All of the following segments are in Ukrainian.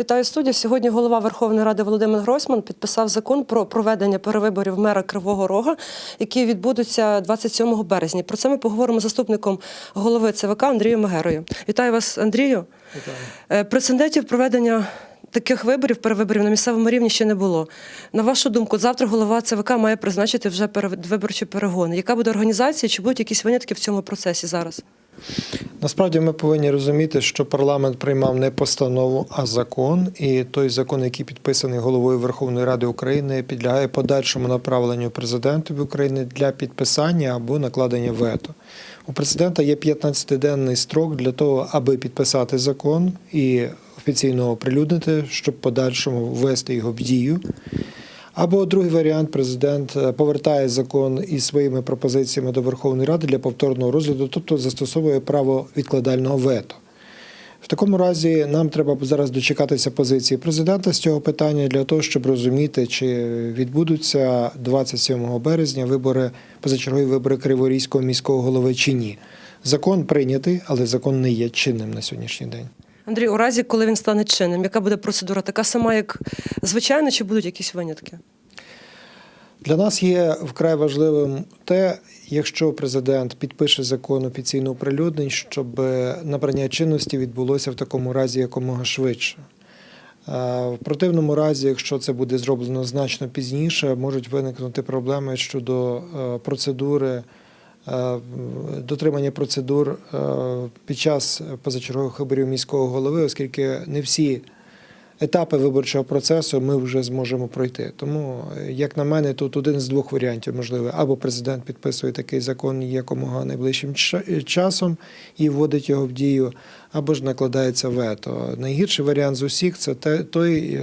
Вітаю студію. Сьогодні голова Верховної Ради Володимир Гройсман підписав закон про проведення перевиборів мера Кривого Рога, які відбудуться 27 березня. Про це ми поговоримо з заступником голови ЦВК Андрієм Мегерою. Вітаю вас, Андрію. Вітаю. Прецедентів проведення таких виборів, перевиборів на місцевому рівні ще не було. На вашу думку, завтра голова ЦВК має призначити вже виборчі перегони. Яка буде організація? Чи будуть якісь винятки в цьому процесі зараз? Насправді ми повинні розуміти, що парламент приймав не постанову, а закон. І той закон, який підписаний головою Верховної Ради України, підлягає подальшому направленню президентові України для підписання або накладення вето. У президента є 15-денний строк для того, аби підписати закон і офіційно оприлюднити, щоб подальшому ввести його в дію. Або другий варіант, президент е, повертає закон із своїми пропозиціями до Верховної Ради для повторного розгляду, тобто застосовує право відкладального вето. В такому разі нам треба зараз дочекатися позиції президента з цього питання для того, щоб розуміти, чи відбудуться 27 березня вибори позачергові вибори Криворізького міського голови чи ні. Закон прийнятий, але закон не є чинним на сьогоднішній день. Андрій, у разі, коли він стане чинним, яка буде процедура? Така сама, як звичайно, чи будуть якісь винятки? Для нас є вкрай важливим те, якщо президент підпише закон офіційно оприлюднень, щоб набрання чинності відбулося в такому разі якомога швидше. В противному разі, якщо це буде зроблено значно пізніше, можуть виникнути проблеми щодо процедури. Дотримання процедур під час позачергових виборів міського голови, оскільки не всі етапи виборчого процесу ми вже зможемо пройти. Тому, як на мене, тут один з двох варіантів можливий. Або президент підписує такий закон якомога найближчим часом і вводить його в дію, або ж накладається вето. Найгірший варіант з усіх це той,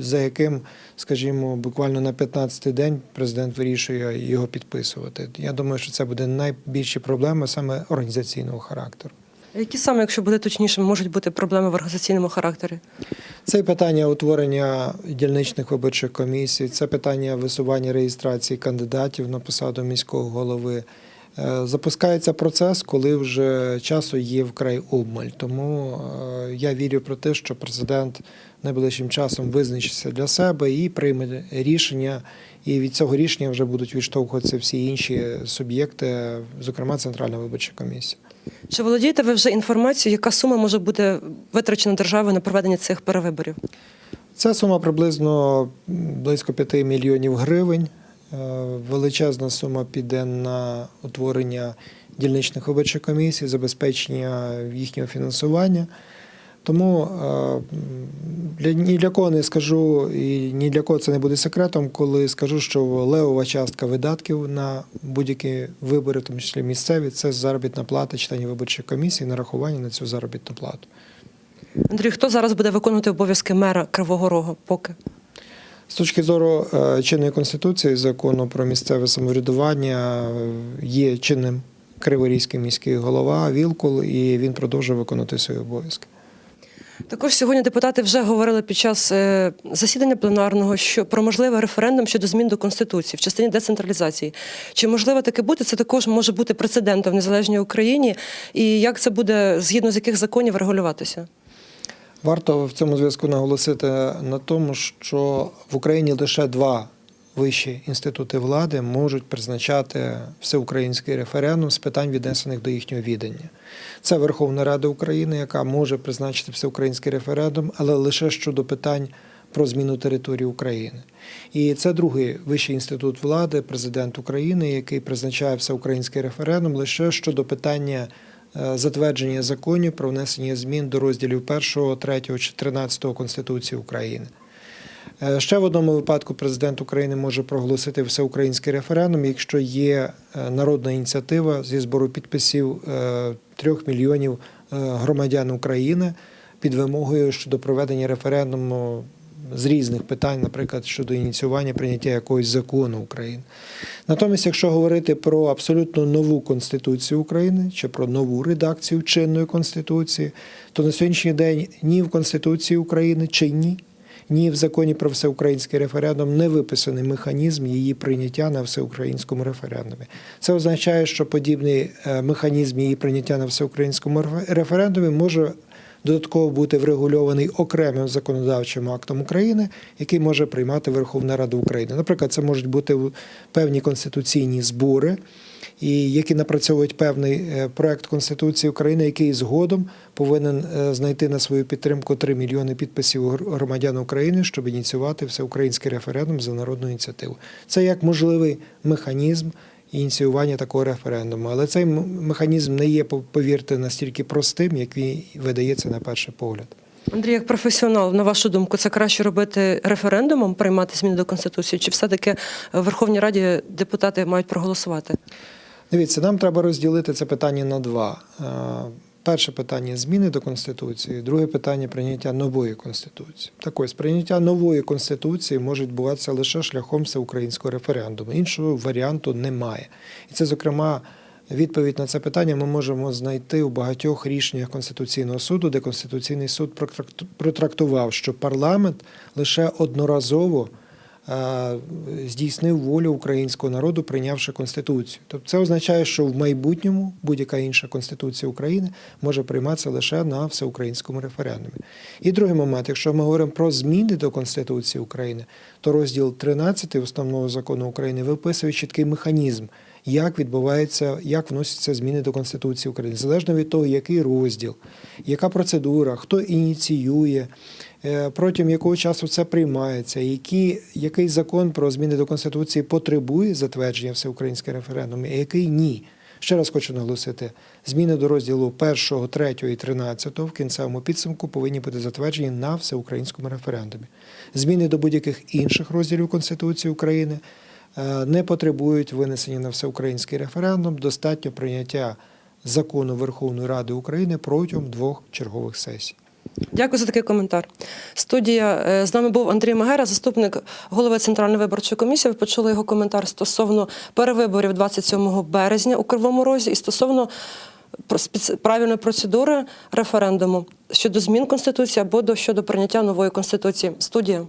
за яким, скажімо, буквально на 15-й день президент вирішує його підписувати. Я думаю, що це буде найбільші проблеми саме організаційного характеру. Які саме, якщо буде точніше, можуть бути проблеми в організаційному характері? Це питання утворення дільничних виборчих комісій, це питання висування реєстрації кандидатів на посаду міського голови. Запускається процес, коли вже часу є вкрай обмаль. Тому я вірю про те, що президент найближчим часом визначиться для себе і прийме рішення. І від цього рішення вже будуть відштовхуватися всі інші суб'єкти, зокрема Центральна виборча комісія. Чи володієте ви вже інформацією, яка сума може бути витрачена державою на проведення цих перевиборів? Ця сума приблизно близько 5 мільйонів гривень. Величезна сума піде на утворення дільничних виборчих комісій, забезпечення їхнього фінансування. Тому для, ні для кого не скажу, і ні для кого це не буде секретом, коли скажу, що левова частка видатків на будь-які вибори, в тому числі місцеві, це заробітна плата членів виборчих комісій, нарахування на цю заробітну плату. Андрій, хто зараз буде виконувати обов'язки мера Кривого Рогу поки? З точки зору чинної конституції, закону про місцеве самоврядування є чинним Криворізький міський голова Вілкул, і він продовжує виконувати свої обов'язки. Також сьогодні депутати вже говорили під час е, засідання пленарного, що про можливий референдум щодо змін до конституції в частині децентралізації. Чи можливо таке бути? Це також може бути прецедентом в незалежній Україні, і як це буде згідно з яких законів регулюватися? Варто в цьому зв'язку наголосити на тому, що в Україні лише два вищі інститути влади можуть призначати всеукраїнський референдум з питань, віднесених до їхнього відання. Це Верховна Рада України, яка може призначити всеукраїнський референдум, але лише щодо питань про зміну території України. І це другий вищий інститут влади, президент України, який призначає всеукраїнський референдум лише щодо питання. Затвердження законів про внесення змін до розділів 1, 3 чи 13 Конституції України. Ще в одному випадку президент України може проголосити всеукраїнський референдум, якщо є народна ініціатива зі збору підписів трьох мільйонів громадян України під вимогою щодо проведення референдуму з різних питань, наприклад, щодо ініціювання прийняття якогось закону України. Натомість, якщо говорити про абсолютно нову конституцію України чи про нову редакцію чинної конституції, то на сьогоднішній день ні в Конституції України чинній, ні в законі про всеукраїнський референдум не виписаний механізм її прийняття на всеукраїнському референдумі. Це означає, що подібний механізм її прийняття на всеукраїнському референдумі може додатково бути врегульований окремим законодавчим актом України, який може приймати Верховна Рада України. Наприклад, це можуть бути певні конституційні збори, і які напрацьовують певний е, проект Конституції України, який згодом повинен е, знайти на свою підтримку 3 мільйони підписів громадян України, щоб ініціювати всеукраїнський референдум за народну ініціативу. Це як можливий механізм ініціювання такого референдуму. Але цей механізм не є, повірте, настільки простим, як він видається на перший погляд. Андрій, як професіонал, на вашу думку, це краще робити референдумом, приймати зміни до конституції, чи все-таки в Верховній Раді депутати мають проголосувати? Дивіться, нам треба розділити це питання на два. Перше питання зміни до Конституції, друге питання прийняття нової Конституції. Так ось, прийняття нової Конституції може відбуватися лише шляхом всеукраїнського референдуму. Іншого варіанту немає. І це, зокрема, відповідь на це питання ми можемо знайти у багатьох рішеннях Конституційного суду, де Конституційний суд протрактував, що парламент лише одноразово здійснив волю українського народу, прийнявши конституцію. Тобто це означає, що в майбутньому будь-яка інша конституція України може прийматися лише на всеукраїнському референдумі. І другий момент, якщо ми говоримо про зміни до Конституції України, то розділ 13 основного закону України виписує чіткий механізм. Як відбувається, як вносяться зміни до Конституції України, залежно від того, який розділ, яка процедура, хто ініціює, е, протягом якого часу це приймається, які, який закон про зміни до Конституції потребує затвердження всеукраїнського референдуму, а який ні. Ще раз хочу наголосити: зміни до розділу 1, 3 і 13 в кінцевому підсумку повинні бути затверджені на всеукраїнському референдумі. Зміни до будь-яких інших розділів Конституції України е, не потребують винесення на всеукраїнський референдум. Достатньо прийняття закону Верховної Ради України протягом двох чергових сесій. Дякую за такий коментар. Студія е, з нами був Андрій Магера, заступник голови Центральної виборчої комісії. Ви почули його коментар стосовно перевиборів 27 березня у Кривому Розі і стосовно правильної процедури референдуму щодо змін конституції або до щодо прийняття нової конституції. Студія.